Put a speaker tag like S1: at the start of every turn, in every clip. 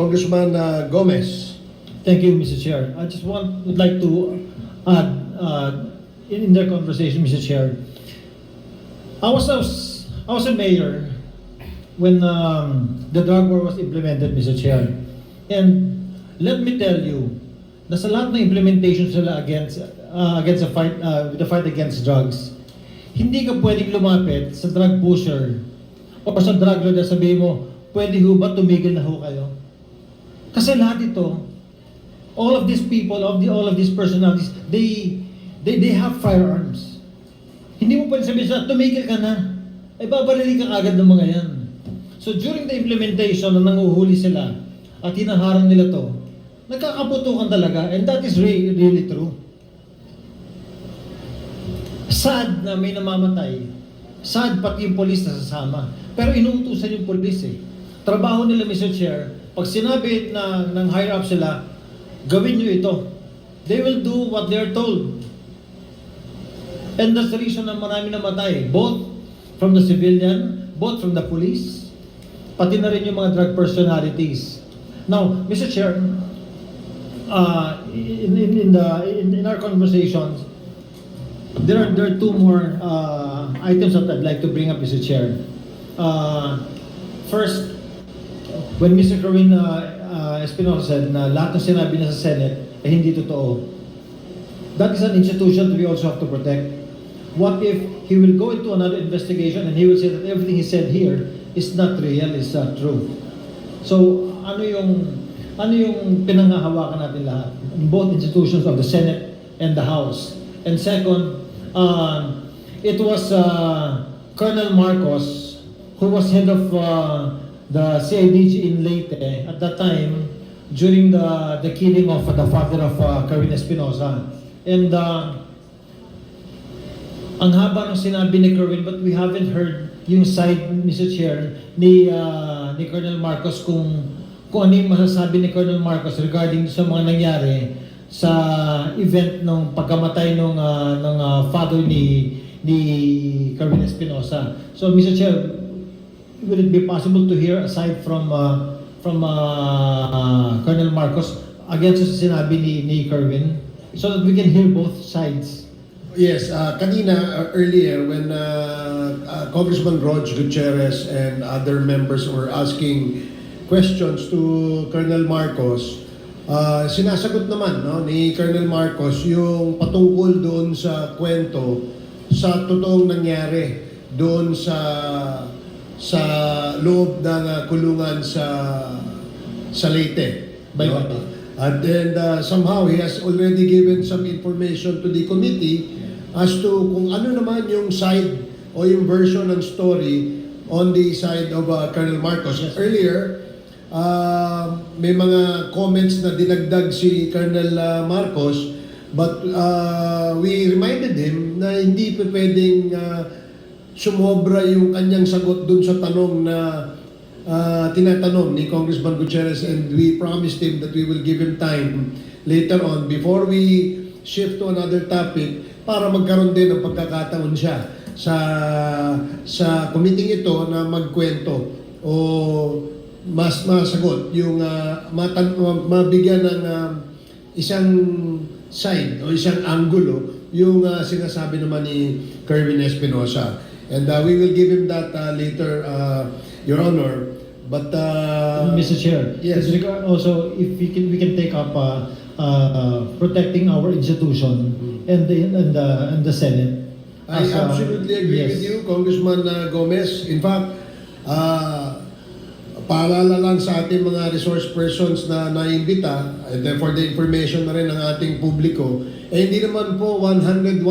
S1: Congressman uh, Gomez.
S2: Thank you, Mr. Chair. I just want, would like to add, uh, in, in their conversation, Mr. Chair, I was, was, I was a mayor when um, the drug war was implemented, Mr. Chair. And let me tell you, nasa lahat ng implementation sila against, uh, against the fight, uh, the fight against drugs, hindi ka pwedeng lumapit sa drug pusher o sa drug lord na sabihin mo, pwede ho ba tumigil na ho kayo? Kasi lahat ito, all of these people, of the all of these personalities, they they they have firearms. Hindi mo pwede sabihin sa tumigil ka na. Ay babarili ka agad ng mga yan. So during the implementation na nanguhuli sila at hinaharang nila to, nagkakaputukan talaga and that is really, really true. Sad na may namamatay. Sad pati yung polis na sasama. Pero inuutusan yung polis eh. Trabaho nila, Mr. Chair, pag sinabi na ng higher up sila, gawin nyo ito. They will do what they're told. And that's the reason na marami namatay. Both from the civilian, both from the police, pati na rin yung mga drug personalities. Now, Mr. Chair, uh, in, in, in, the, in, in our conversations, there are, there are two more uh, items that I'd like to bring up, Mr. Chair. Uh, first, when Mr. Corwin uh, uh, Espinosa said na lahat ng sinabi niya sa Senate ay hindi totoo, that is an institution that we also have to protect. What if he will go into another investigation and he will say that everything he said here is not real, is not true? So, ano yung ano yung pinangahawakan natin lahat? Both institutions of the Senate and the House. And second, uh, it was uh, Colonel Marcos who was head of uh, the CIDG in Leyte at that time during the the killing of the father of uh, Carmen Espinosa. And uh, ang haba ng sinabi ni Kerwin but we haven't heard yung side, Mr. Chair, ni, uh, ni Colonel Marcos kung, kung ano yung masasabi ni Colonel Marcos regarding sa mga nangyari sa event ng pagkamatay ng uh, ng uh, father ni ni Carmen Espinosa. So Mr. Chair, will it be possible to hear aside from uh, from uh, Colonel Marcos against sa sinabi ni ni Kerwin so that we can hear both sides?
S1: Yes, uh, kanina uh, earlier when uh, uh, Congressman Rog Gutierrez and other members were asking questions to Colonel Marcos, uh, sinasagot naman no, ni Colonel Marcos yung patungkol doon sa kwento sa totoong nangyari doon sa sa loob ng uh, kulungan sa sa Leyte.
S2: By
S1: no? And then uh, somehow he has already given some information to the committee as to kung ano naman yung side o yung version ng story on the side of uh, Colonel Marcos.
S2: Yes.
S1: Earlier, uh, may mga comments na dinagdag si Colonel uh, Marcos but uh, we reminded him na hindi pa pwedeng uh, sumobra yung kanyang sagot dun sa tanong na uh, tinatanong ni Congressman Gutierrez and we promised him that we will give him time later on before we shift to another topic para magkaroon din ng pagkakataon siya sa sa committee ito na magkwento o mas masagot yung uh, matan, mabigyan ng uh, isang side o isang angulo yung uh, sinasabi naman ni Kerwin Espinosa. And uh, we will give him that uh, later, uh, Your Honor. But uh,
S2: Mr. Chair,
S1: yes.
S2: with regard also if we can we can take up uh, uh, protecting our institution and the and the and the Senate.
S1: I
S2: as, uh,
S1: absolutely agree
S2: yes.
S1: with you, Congressman uh, Gomez. In fact, uh, paalala lang sa ating mga resource persons na naimbita, and then for the information na rin ng ating publiko, eh hindi naman po 101%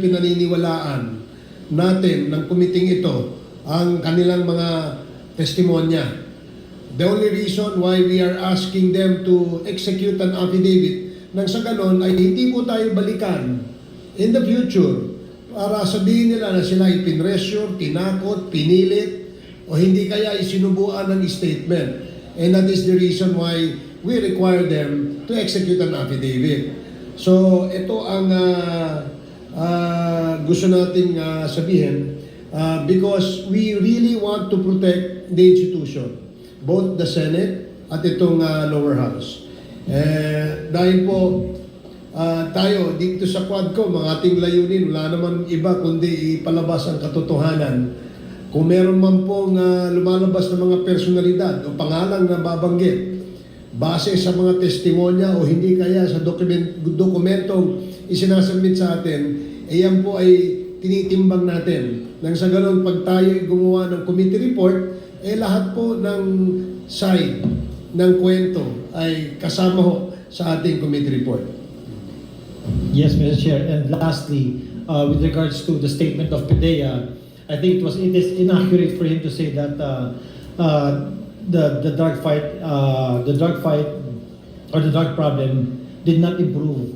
S1: pinaniniwalaan natin ng kumiting ito ang kanilang mga testimonya. The only reason why we are asking them to execute an affidavit nang sa ganon ay hindi po tayo balikan in the future para sabihin nila na sila ay pinressure, tinakot, pinilit, o hindi kaya isinubuan ng statement. And that is the reason why we require them to execute an affidavit. So, ito ang ah, ah, gusto nating ah, sabihin ah, because we really want to protect the institution. Both the Senate at itong ah, lower house. Eh, dahil po ah, tayo dito sa Quadcom, ang ating layunin, wala naman iba kundi ipalabas ang katotohanan. Kung meron man pong ah, lumalabas na mga personalidad o pangalang na babanggit, base sa mga testimonya o hindi kaya sa dokument, dokumentong isinasubmit sa atin, eh yan po ay tinitimbang natin. Nang sa ganun, pag tayo ay gumawa ng committee report, eh lahat po ng side ng kwento ay kasama ho sa ating committee report.
S2: Yes, Mr. Chair. And lastly, uh, with regards to the statement of PIDEA, I think it was it is inaccurate for him to say that uh, uh, the the drug fight uh, the drug fight or the drug problem did not improve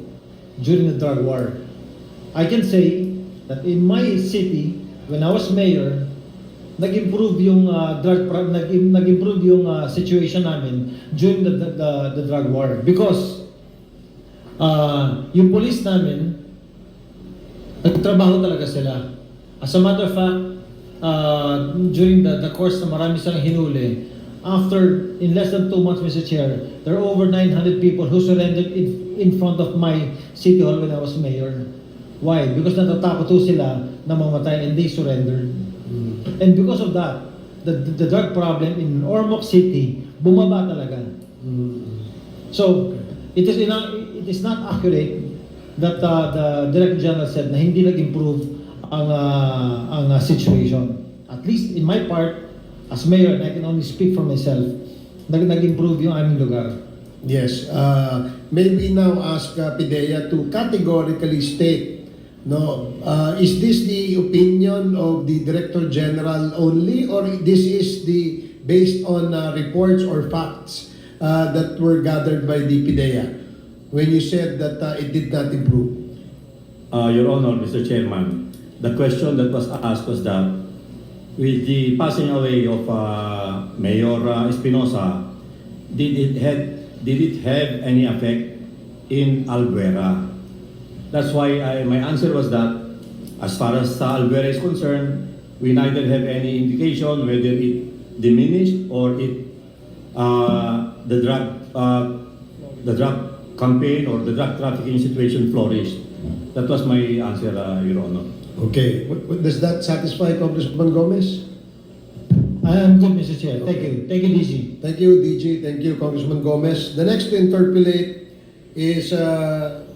S2: during the drug war. I can say that in my city, when I was mayor, nag-improve yung uh, drug pro- nag- nag-improve yung uh, situation namin during the, the, the, the drug war because uh, yung police namin nagtrabaho talaga sila. As a matter of fact, uh, during the, the course na marami silang hinuli, after, in less than two months, Mr. Chair, there are over 900 people who surrendered in, in front of my city hall when I was mayor. Why? Because natatakot sila na mamatay and they surrendered. And because of that, the, the, the drug problem in Ormoc City, bumaba talaga. So, it is, ina- it is not accurate that uh, the Director General said na hindi nag-improve ang, uh, ang uh, situation. At least in my part, as mayor, and I can only speak for myself, nag- nag-improve yung aming lugar.
S1: Yes, uh, may we now ask uh, Pidea to categorically state, no, uh, is this the opinion of the Director General only or this is the based on uh, reports or facts uh, that were gathered by the Pidea when you said that uh, it did not improve?
S3: Uh, Your Honor, Mr. Chairman, the question that was asked was that with the passing away of uh, Mayor uh, Espinosa, did it had did it have any effect in Albuera? That's why I, my answer was that as far as uh, Albuera is concerned, we neither have any indication whether it diminished or it uh, the drug uh, the drug campaign or the drug trafficking situation flourished. That was my answer, uh, Your Honor.
S1: Okay, what, what, does that satisfy Congressman Gomez?
S2: I am good, Mr. Chair. Thank you. Thank you, DG.
S1: Thank you, DG. Thank you, Congressman Gomez. The next to interpolate is uh,